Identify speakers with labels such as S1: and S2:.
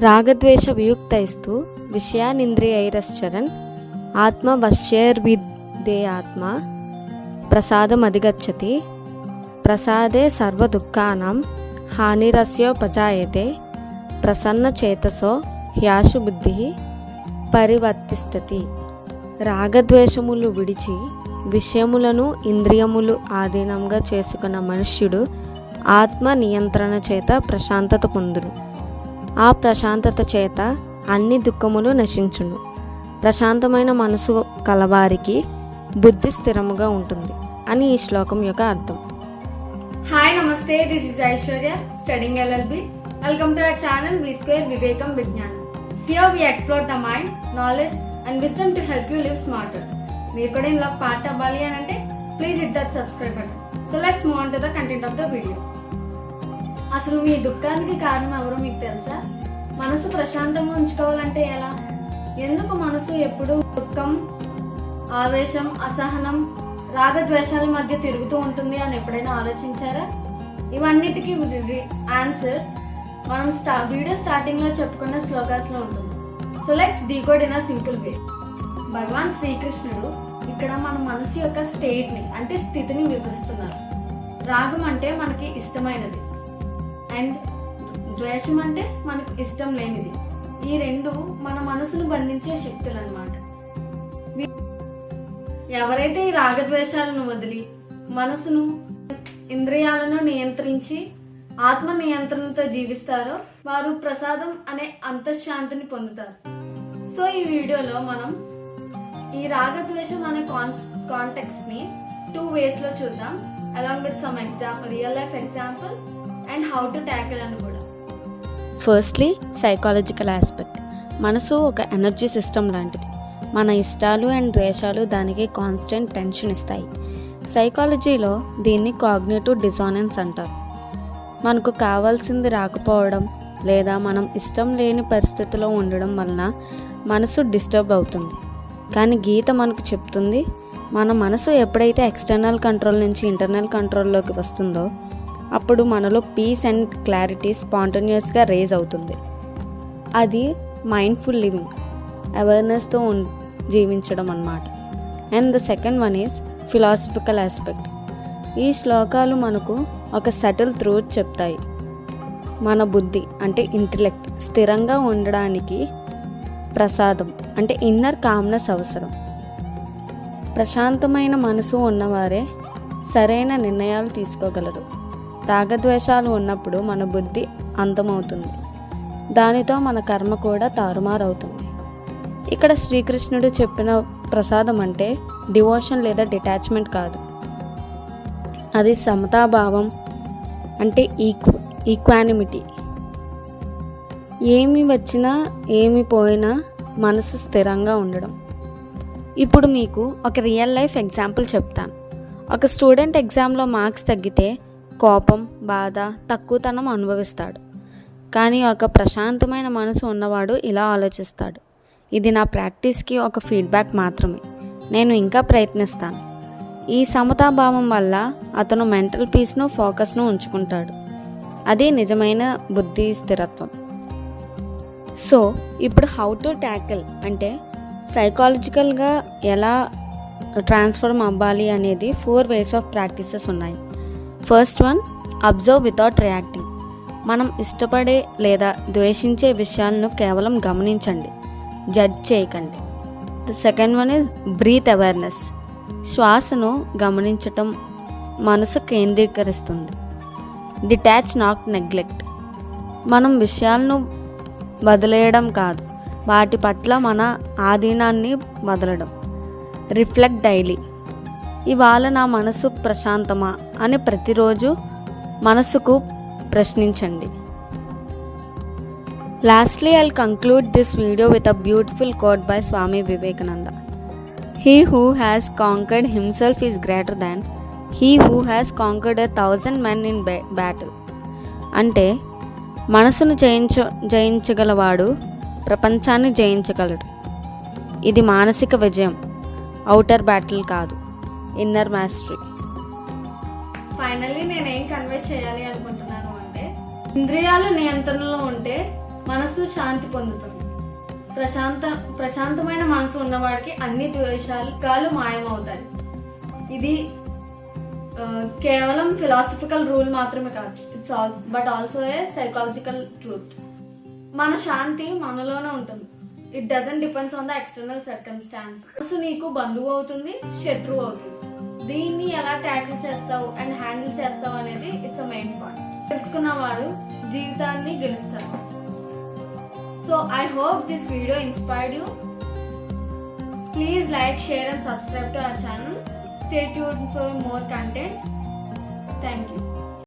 S1: రాగద్వేష వియుక్తైస్తు విషయానింద్రియైరశ్చరన్ ఆత్మవశ్యైర్విదే ఆత్మ ప్రసాదమధిగచ్చతి ప్రసాదే సర్వదుఃఖానాం హానిరస్యోపజాయతే ప్రసన్నచేతసో హ్యాశు బుద్ధి పరివర్తిస్తతి రాగద్వేషములు విడిచి విషయములను ఇంద్రియములు ఆధీనంగా చేసుకున్న మనుష్యుడు ఆత్మ నియంత్రణ చేత ప్రశాంతత పొందును. ఆ ప్రశాంతత చేత అన్ని దుఃఖములు నశించును. ప్రశాంతమైన మనసు కలవారికి బుద్ధి స్థిరముగా ఉంటుంది అని ఈ శ్లోకం యొక్క అర్థం.
S2: హాయ్ నమస్తే. This is Aishwarya studying LLB welcome to our channel V square Vivekam Vignanam here we explore the mind knowledge and wisdom to help you live smarter మీరు కూడా ఇలా పార్ట్ అవ్వాలి అంటే please hit that subscribe button so let's move on to the content of the video అసలు మీ దుఃఖానికి కారణం ఎవరో మీకు తెలుసా? మనసు ప్రశాంతంగా ఉంచుకోవాలంటే ఎలా? ఎందుకు మనసు ఎప్పుడు దుఃఖం ఆవేశం అసహనం రాగద్వేషాల మధ్య తిరుగుతూ ఉంటుంది అని ఎప్పుడైనా ఆలోచించారా? ఇవన్నిటికీ ఆన్సర్స్. మనం స్టా వీడియో స్టార్టింగ్లో చెప్పుకున్న శ్లోకాస్లో ఉంటుంది. So let's decode in a simple way భగవాన్ శ్రీకృష్ణుడు ఇక్కడ మన మనసు యొక్క స్టేట్ని అంటే స్థితిని వివరిస్తున్నారు. రాగం అంటే మనకి ఇష్టమైనది. అండ్ ద్వేషం అంటే మనకు ఇష్టం లేనిది. ఈ రెండు మన మనసును బంధించే శక్తులు అనమాట ఎవరైతే ఈ రాగద్వేషాలను వదిలి మనసును ఇంద్రియాలను నియంత్రించి ఆత్మ నియంత్రణతో జీవిస్తారో వారు ప్రసాదం అనే అంతఃశాంతిని పొందుతారు. సో ఈ వీడియోలో మనం ఈ రాగద్వేషం అనే కాన్ కాంటెక్స్ని టూ వేస్లో చూద్దాం. Along with some example real life example and how to tackle అని కూడా
S1: ఫస్ట్లీ సైకాలజికల్ ఆస్పెక్ట్ మనసు ఒక ఎనర్జీ సిస్టమ్ లాంటిది. మన ఇష్టాలు అండ్ ద్వేషాలు దానికి కాన్స్టెంట్ టెన్షన్ ఇస్తాయి. సైకాలజీలో దీన్ని కాగ్నేటివ్ డిజానెన్స్ అంటారు. మనకు కావాల్సింది రాకపోవడం లేదా మనం ఇష్టం లేని పరిస్థితిలో ఉండడం వలన మనసు డిస్టర్బ్ అవుతుంది. కానీ గీత మనకు చెప్తుంది మన మనసు ఎప్పుడైతే ఎక్స్టర్నల్ కంట్రోల్ నుంచి ఇంటర్నల్ కంట్రోల్లోకి వస్తుందో అప్పుడు మనలో పీస్ అండ్ క్లారిటీ స్పాంటేనియస్గా రేజ్ అవుతుంది. అది మైండ్ఫుల్ లివింగ్ అవేర్నెస్తో జీవించడం అన్నమాట. And the second one is philosophical aspect ఈ శ్లోకాలు మనకు ఒక సటిల్ త్రూత్ చెప్తాయి. మన బుద్ధి అంటే ఇంటలెక్ట్ స్థిరంగా ఉండడానికి ప్రసాదం అంటే ఇన్నర్ కామ్నెస్ అవసరం. ప్రశాంతమైన మనసు ఉన్నవారే సరైన నిర్ణయాలు తీసుకోగలరు. రాగద్వేషాలు ఉన్నప్పుడు మన బుద్ధి అంతమవుతుంది. దానితో మన కర్మ కూడా తారుమారవుతుంది. ఇక్కడ శ్రీకృష్ణుడు చెప్పిన ప్రసాదం అంటే డివోషన్ లేదా డిటాచ్మెంట్ కాదు. అది సమతాభావం అంటే ఈక్వ ఈక్వానిమిటీ. ఏమి వచ్చినా ఏమి పోయినా మనసు స్థిరంగా ఉండడం. ఇప్పుడు మీకు ఒక రియల్ లైఫ్ ఎగ్జాంపుల్ చెప్తాను. ఒక స్టూడెంట్ ఎగ్జామ్లో మార్క్స్ తగ్గితే కోపం బాధ తక్కువతనం అనుభవిస్తాడు. కానీ ఒక ప్రశాంతమైన మనసు ఉన్నవాడు ఇలా ఆలోచిస్తాడు. ఇది నా ప్రాక్టీస్కి ఒక ఫీడ్బ్యాక్ మాత్రమే. నేను ఇంకా ప్రయత్నిస్తాను. ఈ సమతాభావం వల్ల అతను మెంటల్ పీస్ను ఫోకస్ను ఉంచుకుంటాడు. అది నిజమైన బుద్ధి స్థిరత్వం. సో ఇప్పుడు హౌ టు ట్యాకిల్ అంటే సైకాలజికల్గా ఎలా ట్రాన్స్ఫార్మ్ అవ్వాలి అనేది ఫోర్ వేస్ ఆఫ్ ప్రాక్టీసెస్ ఉన్నాయి. First one observe without reacting మనం ఇష్టపడే లేదా ద్వేషించే విషయాలను కేవలం గమనించండి. జడ్జ్ చేయకండి. The second one is breath awareness శ్వాసను గమనించటం మనసు కేంద్రీకరిస్తుంది. డిటాచ్ నాట్ నెగ్లెక్ట్ మనం విషయాలను వదిలేయడం కాదు. వాటి పట్ల మన ఆధీనాన్ని వదలడం. రిఫ్లెక్ట్ డైలీ ఇవాళ నా మనసు ప్రశాంతమా అని ప్రతిరోజు మనసుకు ప్రశ్నించండి. Lastly I'll conclude this video with a beautiful quote by Swami Vivekananda he who has conquered himself is greater than he who has conquered a thousand men in battle అంటే మనసును జయించ జయించగలవాడు ప్రపంచాన్ని జయించగలడు. ఇది మానసిక విజయం అవుటర్ బ్యాటిల్ కాదు. ఇన్నర్ మాస్టరీ
S2: ఫైనల్లీ నేను కన్వే చేయాలి అనుకుంటున్నాను అంటే ఇంద్రియాలు నియంత్రణలో ఉంటే మనసు శాంతి పొందుతుంది. ప్రశాంత ప్రశాంతమైన మనసు ఉన్నవాడికి అన్ని ద్వేషాలు మాయమవుతాయి. ఇది కేవలం ఫిలాసఫికల్ రూల్ మాత్రమే కాదు. It's all but also a psychological truth మన శాంతి మనలోనే ఉంటుంది. It doesn't depends on the external circumstance మనసు నీకు బంధువు అవుతుంది శత్రువు అవుతుంది. దీన్ని ఎలా ట్యాకిల్ చేస్తావు అండ్ హ్యాండిల్ చేస్తావు అనేది ఇట్స్ అ మెయిన్ పాయింట్ తెలుసుకున్నవాడు జీవితాన్ని గెలుస్తారు. So I hope this video inspired you please like share and subscribe to our channel stay tune for more content thank you